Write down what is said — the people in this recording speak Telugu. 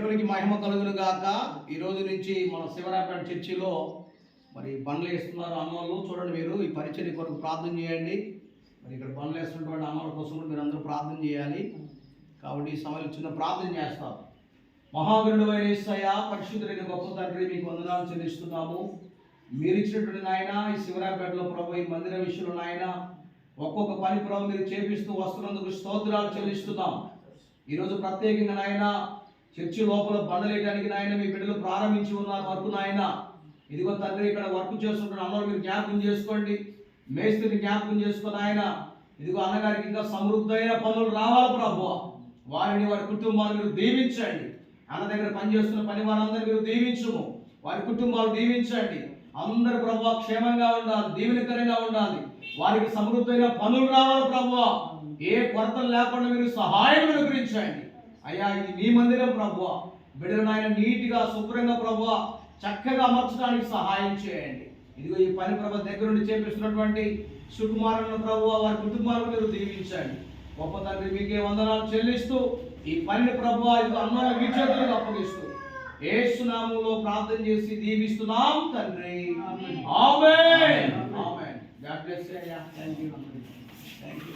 దేవునికి మహిమ కలుగును గాక. ఈ రోజు నుంచి మన శివరాపేట చర్చిలో మరి బండ్లు వేస్తున్నారు అమ్మలు చూడండి మీరు ఈ పరిచర్య కొరకు ప్రార్థన చేయండి. మరి ఇక్కడ బండ్లు వేస్తున్నటువంటి అమ్మల కోసం కూడా మీరు అందరూ ప్రార్థన చేయాలి. కాబట్టి ఈ సమయంలో చిన్న ప్రార్థన చేస్తాం. మహాగురుడు అయిన పరిశుద్ధుడైన గొప్ప తండ్రి మీకు వందనాలు చెల్లిస్తున్నాము. మీరు ఇచ్చినటువంటి నాయన ఈ శివరాపేటలో ప్రభు ఈ మందిర విషయంలో నాయన ఒక్కొక్క పని ప్రభు మీరు చేపిస్తూ వస్తున్నందుకు స్తోత్రాలు చెల్లిస్తున్నాం. ఈరోజు ప్రత్యేకంగా నాయన చర్చి లోపల బండలేయడానికి నాయన మీ బిడ్డలు ప్రారంభించి ఉన్నారు వర్క్ నాయన. ఇదిగో తండ్రి ఇక్కడ వర్క్ చేస్తుంటారు అందరూ మీరు జ్ఞాపకం చేసుకోండి. మేస్త్రిని జ్ఞాపకం చేసుకుని ఆయన ఇదిగో అన్నగారికి ఇంకా సమృద్ధమైన పనులు రావాలి ప్రభు. వారిని వారి కుటుంబాలు మీరు దీవించండి. అన్న దగ్గర పనిచేస్తున్న పని వారందరూ మీరు దీవించము. వారి కుటుంబాలు దీవించండి. అందరు ప్రభు క్షేమంగా ఉండాలి దీవెనకరంగా ఉండాలి. వారికి సమృద్ధమైన పనులు రావాలి ప్రభు. ఏ కొరత లేకుండా మీరు సహాయం అనుగ్రహించండి. అయ్యా ఇది మీ మందిరం ప్రభు బిడ్డలను ఆయన నీట్గా శుభ్రంగా ప్రభు చక్కగా అమర్చడానికి సహాయం చేయండి. ఇదిగో ఈ పని ప్రభు దగ్గర నుండి చేపిస్తున్నటువంటి సుకుమారులను ప్రభు వారి కుటుంబాలను మీరు దీవించండి. గొప్ప తండ్రి మీకే వందనాలు చెల్లిస్తూ ఈ పనిని ప్రభు ఇది అన్నల మీ చేతులకు అప్పగిస్తూ ఏసునామంలో ప్రార్థన చేసి దీవిస్తున్నాం తండ్రి. Amen. Amen. God bless you thank you thank you